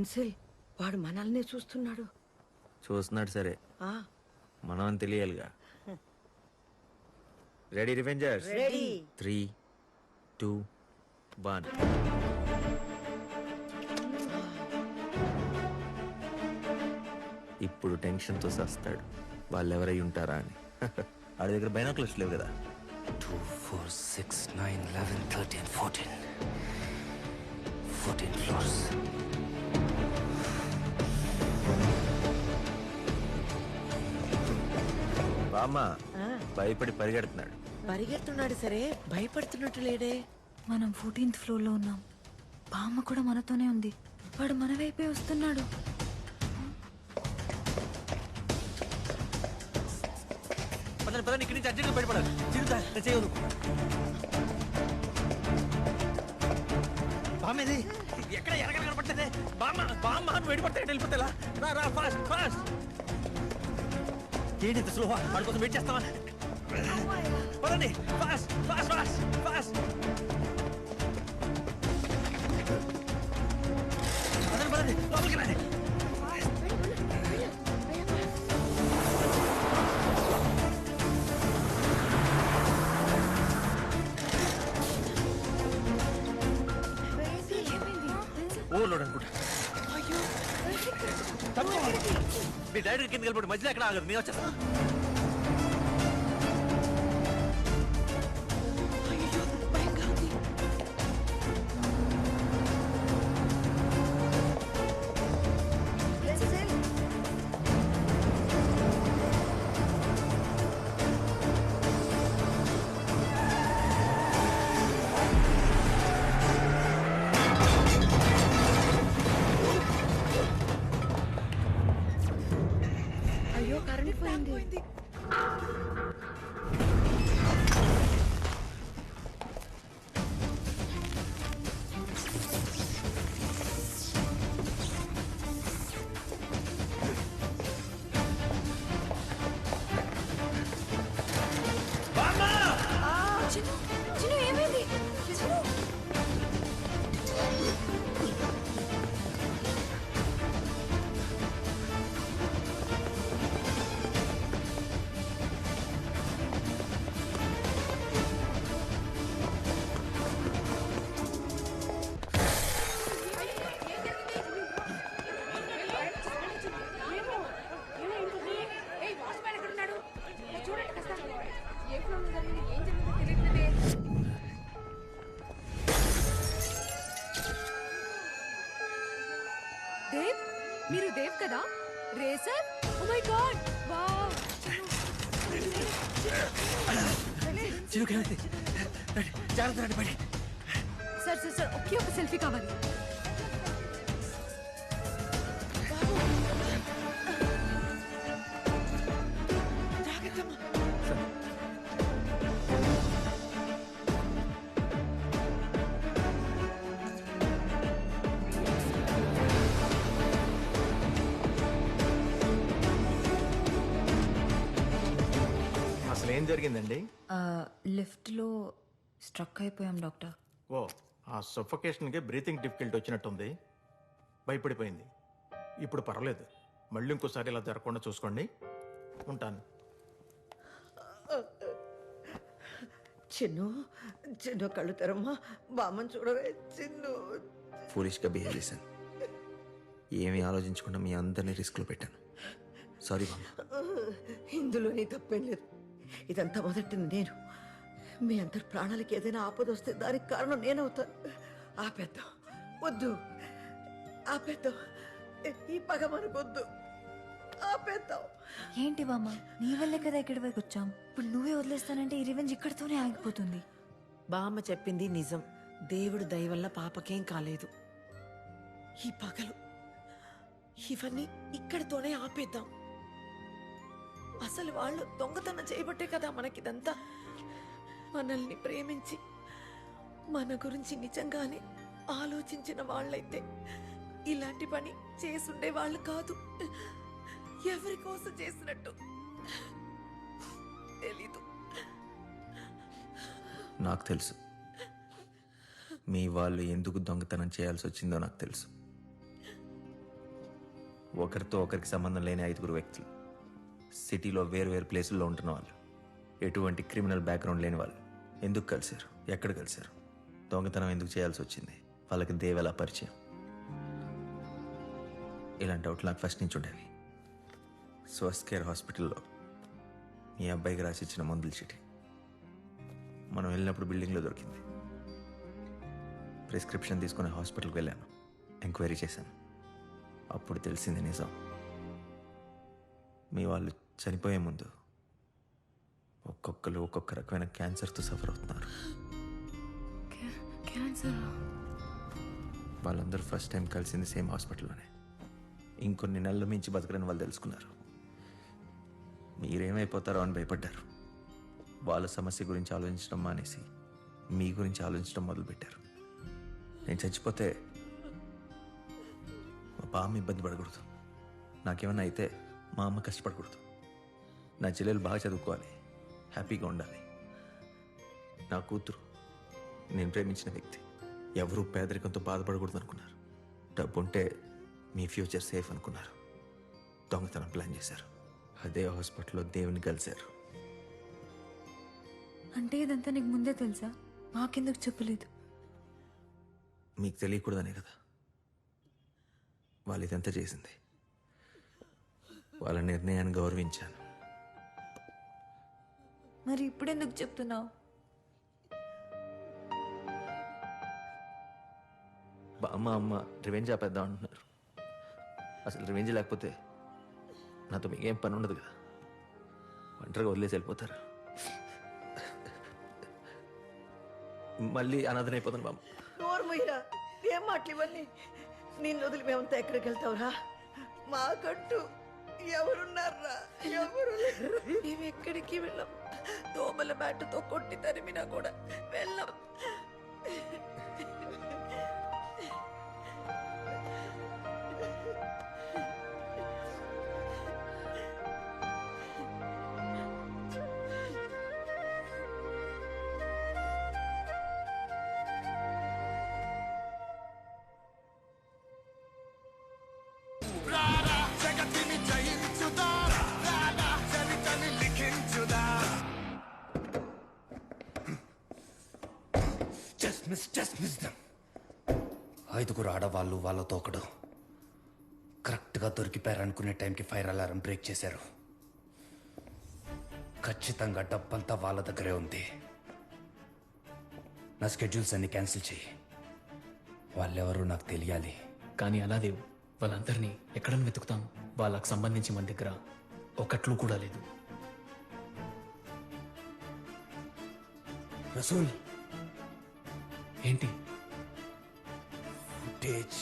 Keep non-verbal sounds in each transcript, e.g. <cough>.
Pencil. వాడు మనల్ని చూస్తున్నాడు. చూస్తున్నాడు సరే. ఆ. మనం అని తెలియాలిగా. Ready revengers ready three two one ఇప్పుడు టెన్షన్తో సస్తాడు. వాళ్ళు ఎవరై ఉంటారా అని. <laughs> వాడి దగ్గర బైనాకులర్స్ లేవు కదా. Two four six nine eleven thirteen fourteen fourteen floors బామ్మ భయపడి పరిగెడుతున్నాడు. పరిగెడుతున్నాడు సరే భయపడుతున్నట్టు లేడే. మనం ఫోర్టీన్త్ ఫ్లోర్లో ఉన్నాం. బామ్మ కూడా మనతోనే ఉంది. వాడు మన వైపే వస్తున్నాడు. పదండి పదండి ఇక్కడి నుంచి అర్జెంట్గా బయటపడాలి. చిరుతా చేయదు బామ్మేది ఎక్కడ ఎరగ కనపట్టదే బామ్మ బామ్మ అని వెళ్ళిపోతే వెళ్ళిపోతే రా రా ఫాస్ట్ ఫాస్ట్ ఏంటి ఇంత స్లోవా వాడి కోసం వెయిట్ చేస్తావా? పదండి. Fast fast fast fast. పదండి పదండి. లోపలికి రండి. ఓవర్లోడ్ అనుకుంటా. తప్పుకోవాలి. మీ డైరెక్ట్ కింద వెళ్ళిపోయి మధ్యలో ఎక్కడ ఆగదు నేను వచ్చేస్తా అయ్యో కరెంట్ పోయింది. Racer oh my God wow చిరుకేమైంది జాగ్రత్త రండి బయట సార్ సార్ సార్ ఒకే ఒక సెల్ఫీ కావాలి. జరిగిందండి? లిఫ్ట్లో స్ట్రక్ అయిపోయాం డాక్టర్. ఓ ఆ సఫోకేషన్కి బ్రీతింగ్ డిఫికల్ట్ వచ్చినట్టుంది. భయపడిపోయింది. ఇప్పుడు పర్వాలేదు మళ్ళీ ఇంకోసారి ఇలా జరగకుండా చూసుకోండి. ఉంటాను. చిన్ను చిన్ను కళ్ళు తెరమ్మా. బామ్మని చూడవే చిన్ను. ఫూలిష్గా బిహేవ్ చేశాను. ఏమీ ఆలోచించకుండా మీ అందరినీ రిస్క్లో పెట్టాను. సారీ బామ్మ. ఇందులో నీ తప్పేం లేదు. ఇదంతా మొదటిది నేను. మీ అందరి ప్రాణాలకి ఏదైనా ఆపద వస్తే దానికి కారణం నేనవుతాను. ఆపేద్దాం. వద్దు. ఆపేద్దాం. ఈ పగ మనకొద్దు. ఆపేద్దాం. ఏంటి బామ్మ? నీ వల్లే కదా ఇక్కడి వరకు వచ్చాం. ఇప్పుడు నువ్వే వదిలేస్తానంటే ఈ రివెంజ్ ఇక్కడితోనే ఆగిపోతుంది. బామ్మ చెప్పింది నిజం. దేవుడు దయ వల్ల పాపకేం కాలేదు. ఈ పగలు ఇవన్నీ ఇక్కడితోనే ఆపేద్దాం. అసలు వాళ్ళు దొంగతనం చేయబట్టే కదా మనకిదంతా. మనల్ని ప్రేమించి మన గురించి నిజంగానే ఆలోచించిన వాళ్ళైతే ఇలాంటి పని చేసుండే వాళ్ళు కాదు. ఎవరి కోసం చేసినట్టు తెలీదు. నాకు తెలుసు. మీ వాళ్ళు ఎందుకు దొంగతనం చేయాల్సి వచ్చిందో నాకు తెలుసు. ఒకరితో ఒకరికి సంబంధం లేని ఐదుగురు వ్యక్తులు. సిటీలో వేరు వేరు ప్లేసుల్లో ఉంటున్న వాళ్ళు. ఎటువంటి క్రిమినల్ బ్యాక్గ్రౌండ్ లేని వాళ్ళు. ఎందుకు కలిశారు? ఎక్కడ కలిశారు? దొంగతనం ఎందుకు చేయాల్సి వచ్చింది? వాళ్ళకి దేవెలా పరిచయం? ఇలాంటి డౌట్లు నాకు ఫస్ట్ నుంచి ఉండేవి. స్వస్ కేర్ హాస్పిటల్లో మీ అబ్బాయికి రాసిచ్చిన మందుల చీటి. మనం వెళ్ళినప్పుడు బిల్డింగ్లో దొరికింది. ప్రిస్క్రిప్షన్ తీసుకుని హాస్పిటల్కి వెళ్ళాను. ఎంక్వైరీ చేశాను. అప్పుడు తెలిసింది నిజం. మీ వాళ్ళు చనిపోయే ముందు ఒక్కొక్కరు ఒక్కొక్క రకమైన క్యాన్సర్తో సఫర్ అవుతున్నారు. క్యాన్సర్? వాళ్ళందరూ ఫస్ట్ టైం కలిసింది సేమ్ హాస్పిటల్లోనే. ఇంకొన్ని నెలల మించి బతకరని వాళ్ళు తెలుసుకున్నారు. మీరేమైపోతారో అని భయపడ్డారు. వాళ్ళ సమస్య గురించి ఆలోచించడం మానేసి మీ గురించి ఆలోచించడం మొదలుపెట్టారు. నేను చచ్చిపోతే మా బామ్మ ఇబ్బంది పడకూడదు. నాకేమన్నా అయితే మా అమ్మ కష్టపడకూడదు. నా చెల్లెలు బాగా చదువుకోవాలి. హ్యాపీగా ఉండాలి. నా కూతురు నేను ప్రేమించిన వ్యక్తి. ఎవరూ పేదరికంతో బాధపడకూడదు అనుకున్నారు డబ్బు ఉంటే మీ ఫ్యూచర్ సేఫ్ అనుకున్నారు. దొంగతనం ప్లాన్ చేశారు. అదే హాస్పిటల్లో దేవుని కలిశారు. అంటే ఇదంతా నీకు ముందే తెలుసా? మాకెందుకు చెప్పలేదు? మీకు తెలియకూడదనే కదా. వాళ్ళు ఇదంతా చేసింది. వాళ్ళ నిర్ణయాన్ని గౌరవించాను. మరి ఇప్పుడు ఎందుకు చెప్తున్నావు అమ్మ అమ్మ రివెంజ్ ఆపేద్దాం అంటున్నారు. అసలు రివెంజ్ లేకపోతే నాతో మీకేం పని ఉండదు కదా. ఒంటరిగా వదిలేసి వెళ్ళిపోతారు. మళ్ళీ అనాథనైపోతాను బామ్మ. నోరు మొయ్యరా ఏం మాటలు ఇవన్నీ? నిన్ను వదిలి మేమంతా ఎక్కడికి వెళ్తావురా? మాకంటూ ఎవరున్నారా? ఎవరు లేరు? మేము ఎక్కడికి వెళ్ళాం? దోమల బ్యాటుతో కొట్టి తరిమినా కూడా వెళ్ళం. మిస్ జస్ట్ మిస్ దమ్ ఐదుగురు ఆడవాళ్ళు వాళ్ళతో ఒకడు కరెక్ట్గా దొరికిపోయారనుకునే టైంకి ఫైర్ అలారం బ్రేక్ చేశారు. ఖచ్చితంగా డబ్బంతా వాళ్ళ దగ్గరే ఉంది. నా స్కెడ్యూల్స్ అన్ని క్యాన్సిల్ చెయ్యి వాళ్ళెవరూ నాకు తెలియాలి. కానీ అలా దేవు వాళ్ళందరినీ ఎక్కడని వెతుకుతాం. వాళ్ళకు సంబంధించి మన దగ్గర ఒకట్లు కూడా లేదు. రసూల్! ఏంటి? ఫుటేజ్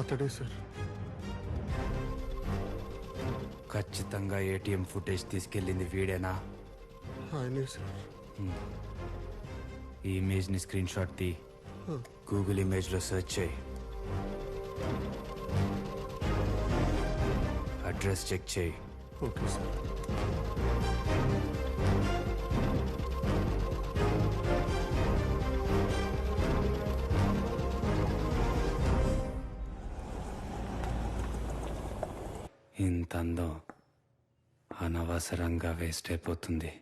అతడే సార్. ఖచ్చితంగా ఏటీఎం ఫుటేజ్ తీసుకెళ్ళింది వీడేనా? ఆయనే సార్. ఈ ఇమేజ్ని స్క్రీన్ షాట్ తీ. గూగుల్ ఇమేజ్లో సెర్చ్ చేయి. అడ్రస్ చెక్ చేయి. Okay sir. ఇంత అందం అనవసరంగా వేస్ట్ అయిపోతుంది.